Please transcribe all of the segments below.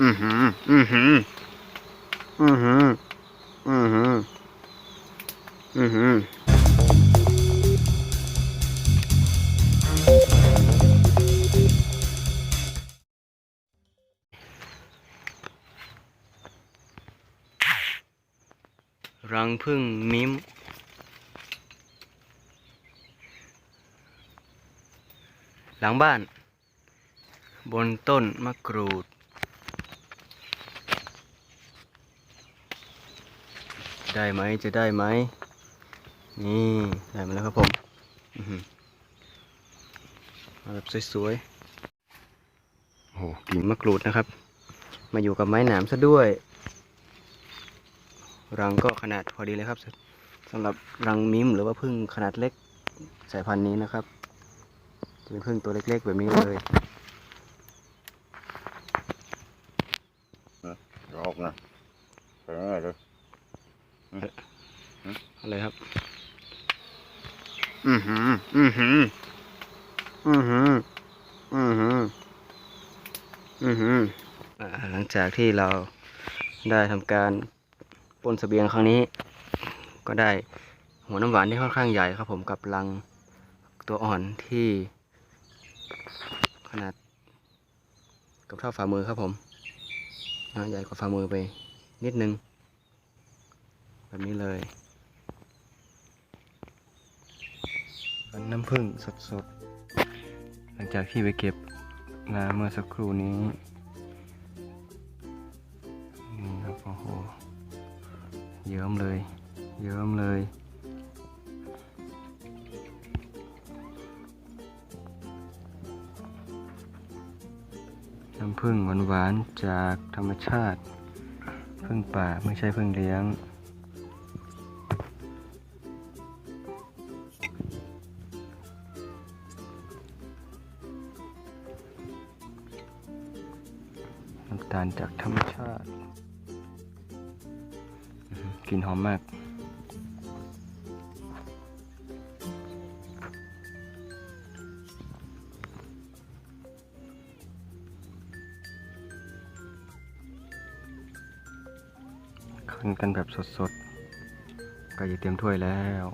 อือหือ อือหือ อือหือ อือหือ อือหือรังพึ่งมิ้ม หลังบ้าน บนต้นมะกรูด ได้ไหมจะได้ไหมนี่ได้มาแล้วครับผมอืมาแบบสวยๆโอ้กิ่งมะกรูดนะครับ มาอยู่กับไม้หนามซะด้วย รังก็ขนาดพอดีเลยครับสำหรับรังมิมหรือว่าพึ่งขนาดเล็กสายพันธุ์นี้นะครับจะเป็นพึ่งตัวเล็กๆแบบนี้เลยออกนะไปง่ายเลย อะไรครับ อือหือ อือหือ อือหือ อือหือ อือหือหลังจากที่เราได้ทำการปนเสบียงครั้งนี้ ก็ได้หัวน้ำหวานที่ค่อนข้างใหญ่ครับผมกับรังตัวอ่อนที่ ขนาดกับเท่าฝ่ามือครับผมใหญ่กว่าฝ่ามือไปนิดนึง แบบนี้เลยน้ำผึ้งสดๆ หลังจากที่ไปเก็บมาเมื่อสักครู่นี้นี่ครับโอ้โหเยิ้มเลย เยิ้มเลยน้ำผึ้งหวานๆจากธรรมชาติผึ้งป่าไม่ใช่ผึ้งเลี้ยง น้ำตาลจากธรรมชาติกลิ่นหอมมาก คั้นกันแบบสดๆก็จะเตรียมถ้วยแล้ว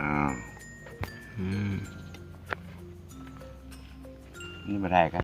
อ้าวอืมนี่มาได้กัน